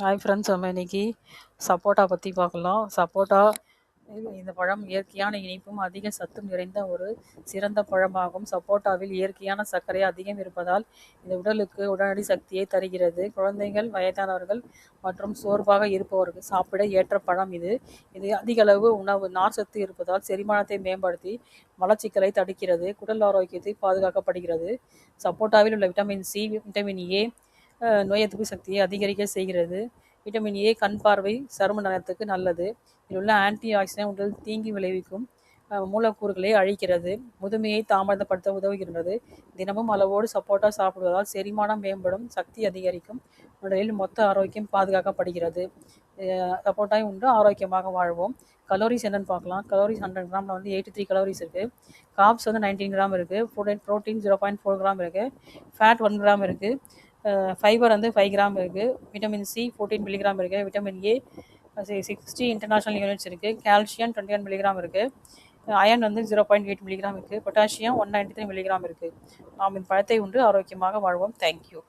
Hi friends நம்ம இன்னைக்கு சப்போட்டா பற்றி பார்க்கலாம். சப்போட்டா இந்த பழம் இயற்கையான இனிப்பும் அதிக சத்தும் நிறைந்த ஒரு சிறந்த பழமாகும். சப்போட்டாவில் இயற்கையான சர்க்கரை அதிகம் இருப்பதால் இது உடலுக்கு உடனடி சக்தியை தருகிறது. குழந்தைகள் வயதானவர்கள் மற்றும் சோர்வாக இருப்பவர்கள் சாப்பிட ஏற்ற பழம் இது. இது அதிக அளவு உணவு நார்ச்சத்து இருப்பதால் செரிமானத்தை மேம்படுத்தி மலச்சிக்கலை தடுக்கிறது. குடல் ஆரோக்கியத்தை பாதுகாக்கப்படுகிறது. சப்போட்டாவில் உள்ள விட்டமின் சி விட்டமின் ஏ நோய் எதிர்ப்பு சக்தியை அதிகரிக்க செய்கிறது. விட்டமின் ஏ கண் பார்வை சரும நலத்துக்கு நல்லது. இதில் உள்ள ஆன்டி ஆக்சிடென்ட் உடல் தீங்கி விளைவிக்கும் மூலக்கூறுகளை அழிக்கிறது. முதுமையை தாமதப்படுத்த உதவுகின்றது. தினமும் அளவோடு சப்போட்டா சாப்பிடுவதால் செரிமானம் மேம்படும் சக்தி அதிகரிக்கும் உடலில் மொத்த ஆரோக்கியம் பாதுகாக்கப்படுகிறது. சப்போட்டாய் உண்டு ஆரோக்கியமாக வாழ்வோம். கலோரிஸ் என்னென்னு பார்க்கலாம். கலோரிஸ் ஹண்ட்ரட் கிராமில் வந்து எயிட்டி த்ரீ கலோரிஸ் இருக்குது காப்ஸ் வந்து நைன்டீன் கிராம் இருக்குது protein protein zero point four gram இருக்குது ஃபேட் ஒன் கிராம் இருக்குது ஃபைபர் வந்து ஃபைவ் கிராம் இருக்குது விட்டமின் சி ஃபோர்டீன் மில்லிகிராம் இருக்குது vitamin A sixty international units இருக்குது கால்சியம் டுவெண்ட்டி ஒன் மில்லிகிராம் இருக்குது அயன் வந்து ஜீரோ பாயிண்ட் எயிட் மில்லிகிராம் இருக்குது potassium one ninety three milligram இருக்குது நாம் இந்த பழத்தை உண்டு ஆரோக்கியமாக வாழ்வோம். தேங்க்யூ